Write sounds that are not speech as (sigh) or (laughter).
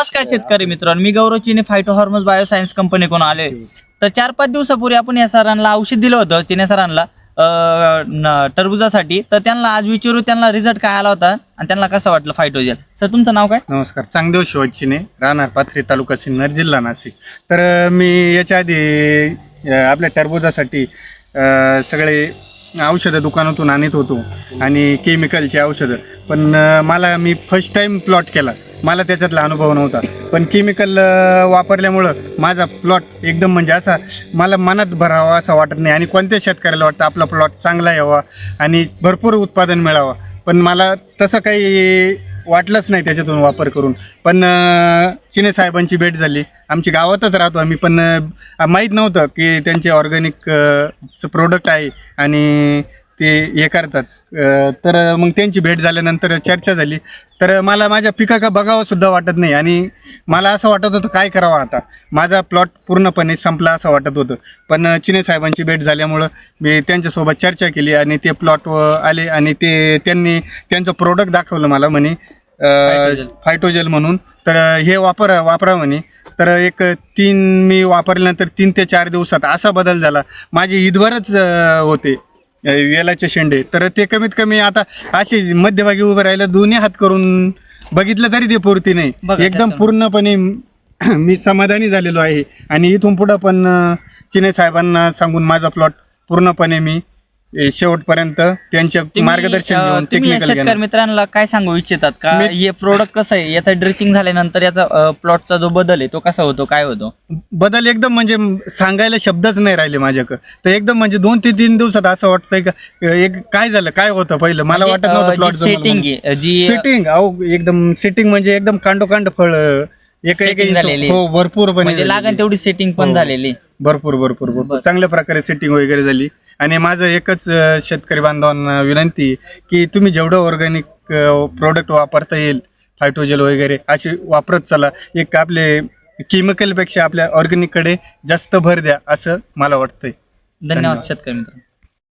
नमस्कार शेतकरी मित्रांनो मी गौरव चिने फायटो हॉर्मोन्स बायोसायन्स कंपनी कोण आले तर चार पाच दिवसापूर्वी आपण या सरांना औषध दिलं होतं चिने सरांना टरबुजासाठी. तर त्यांना आज विचारू त्यांना रिझल्ट काय आला होता आणि त्यांना कसं वाटलं फायटोजेल सर तुमचं नाव काय? नमस्कार चांगदेव शिवाजीने राहणार पाथरी तालुका सिन्नर जिल्हा नाशिक. तर मी याच्या आधी आपल्या टरबुजासाठी सगळे औषधं दुकानातून आणत होतो आणि केमिकलची औषधं. पण मला मी फर्स्ट टाईम प्लॉट केला. मला त्याच्यातला अनुभव नव्हता. पण केमिकल वापरल्यामुळं माझा प्लॉट एकदम म्हणजे असा मला मनात भरावा असं वाटत नाही. आणि कोणत्या शेतकऱ्याला वाटतं आपला प्लॉट चांगला यावा आणि भरपूर उत्पादन मिळावं. पण मला तसं काही वाटलंच नाही त्याच्यातून वापर करून. पण चिने साहेबांची भेट झाली. आमची गावातच राहतो आम्ही पण माहीत नव्हतं की त्यांचे ऑर्गॅनिकचं प्रोडक्ट आहे. आणि ते हे करतात. अं, तर मग त्यांची भेट झाल्यानंतर चर्चा झाली. तर मला माझ्या पिकाका बघावं सुद्धा वाटत नाही आणि मला असं वाटत होतं काय करावं आता. माझा प्लॉट पूर्णपणे संपला असं वाटत होतं. पण अं, चिने साहेबांची भेट झाल्यामुळं मी त्यांच्यासोबत चर्चा केली आणि ते प्लॉट आले आणि ते त्यांनी त्यांचं प्रोडक्ट दाखवलं मला म्हणे फायटोजेल. फायटोजेल म्हणून. तर अं, हे वापर वापरा म्हणे. तर एक तीन मी वापरल्यानंतर तीन ते चार दिवसात असा बदल झाला. माझे ईदभरच होते. वेलाचे शेंडे. तर ते कमीत कमी आता असे मध्यभागी उभे राहिलं दोन्ही हात करून बघितलं तरी ते पुरती नाही. एकदम पूर्णपणे (clears throat) मी समाधानी झालेलो आहे. आणि इथून पुढं पण चिने साहेबांना सांगून माझा प्लॉट पूर्णपणे मी ए, शेवटपर्यंत त्यांच्या तुम्ही, मार्गदर्शन अं, घेऊन तुम्ही या टेक्निकल शेतकरी मित्रांना काय सांगू इच्छितात का? मी- हे प्रोडक्ट कसं आहे? याचा ड्रिचिंग झाल्यानंतर याचा प्लॉटचा जो बदल आहे तो कसा होतो? काय होतो? बदल एकदम म्हणजे सांगायला शब्दच नाही राहिले माझ्याकडे. तर एकदम म्हणजे दोन ते तीन दिवसात असं वाटतंय का एक काय झालं? काय होतं पहिलं? मला वाटत नव्हतं प्लॉट सेटिंग आहे जी सेटिंग अहो एकदम सेटिंग म्हणजे एकदम कांडोकांड फळ एक एक Setting झालेली. हो भरपूरपणे म्हणजे लागण झालेली. तेवढी सेटिंग पण हो. झालेली. भरपूर भरपूर भरपूर. बरं. चांगल्या प्रकारे सेटिंग वगैरे झाली. आणि माझं एकच अं, शेतकरी बांधवांना विनंती की तुम्ही जेवढं ऑर्गॅनिक प्रोडक्ट वापरता येईल फायटोजेल वगैरे असे वापरत चला. एक आपले केमिकलपेक्षा आपल्या ऑर्गॅनिककडे जास्त भर द्या असं मला वाटतंय. धन्यवाद धन्यवाद. शेतकरी मित्र